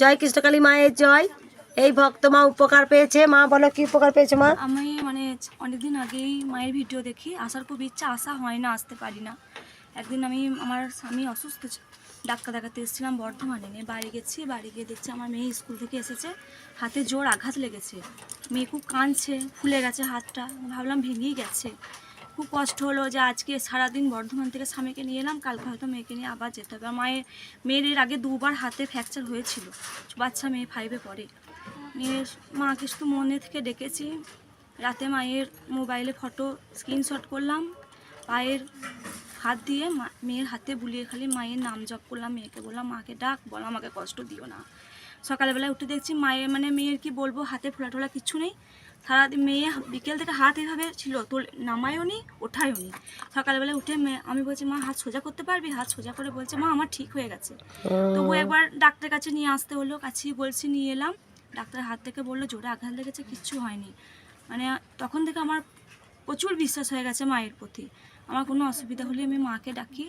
জয় কৃষ্ণকালী মায়ের জয়। এই ভক্ত মা উপকার পেয়েছে। মা, বলো কি উপকার পেয়েছে মা? আমি মানে অনেকদিন আগেই মায়ের ভিডিও দেখি। আসার খুব ইচ্ছা আসা হয় না, আসতে পারি না। একদিন আমি আমার স্বামী অসুস্থ ডাক্তার দেখাতে এসেছিলাম বর্ধমানে। বাড়ি গেছি, বাড়ি গিয়ে দেখছি আমার মেয়ে স্কুল থেকে এসেছে। হাতে জোর আঘাত লেগেছে। মেয়ে খুব কাঁদছে, ফুলে গেছে হাতটা। ভাবলাম ভেঙেই গেছে। খুব কষ্ট হলো যে আজকে সারাদিন বর্ধমান থেকে স্বামীকে নিয়ে এলাম, কালকে হয়তো মেয়েকে নিয়ে আবার যেতে হবে। মায়ের, মেয়ের এর আগে দুবার হাতে ফ্র্যাকচার হয়েছিল, বাচ্চা মেয়ে ফাইভে পড়ে। নিয়ে মাকে শুধু মনে থেকে ডেকেছি, রাতে মায়ের মোবাইলে ফটো স্ক্রিনশট করলাম, পায়ের হাত দিয়ে মেয়ের হাতে বুলিয়ে খালি মায়ের নাম জপ করলাম, মেয়েকে বললাম, মাকে ডাক, বলো আমাকে কষ্ট দিও না। সকালবেলায় উঠে দেখছি মায়ের মানে মেয়ের কি বলব হাতে ফোলা টোলা কিচ্ছু নেই সারাদিন মেয়ে বিকেল থেকে হাত এভাবে ছিল তোল নামায়ও নি ওঠায়ও নি। সকালবেলা উঠে মেয়ে আমি বলছি মা হাত সোজা করতে পারবি? হাত সোজা করে বলছে মা আমার ঠিক হয়ে গেছে। তবু একবার ডাক্তারের কাছে নিয়ে আসতে হলো কাছেই বলছি নিয়ে এলাম। ডাক্তার হাত থেকে বলল জোরে আঘাত লেগেছে কিচ্ছু হয়নি। মানে তখন থেকে আমার প্রচুর বিশ্বাস হয়ে গেছে মায়ের প্রতি। আমার কোনো অসুবিধা হলে আমি মাকে ডাকি।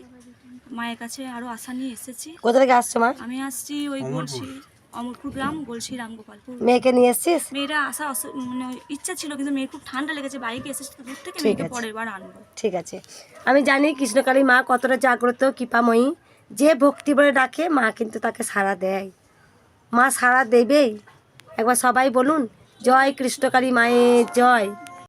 মায়ের কাছে আরও আশা নিয়ে এসেছি। কোথা থেকে আসছো মা? আমি আসছি ওই গলসি অমরপুর গ্রাম গলসি রামগোপালপুর। মেয়েকে নিয়ে এসছিস? মেয়েরা আসা মানে ইচ্ছা ছিল কিন্তু মেয়ের খুব ঠান্ডা লেগেছে বাইকে এসেছে দূর থেকে মেয়েকে। পরের বার আনব। ঠিক আছে। আমি জানি কৃষ্ণকালী মা কতটা জাগ্রত কৃপাময়ী। যে ভক্তি বলে ডাকে মা কিন্তু তাকে সাড়া দেয়। মা সাড়া দেবেই। একবার সবাই বলুন জয় কৃষ্ণকালী মায়ের জয়।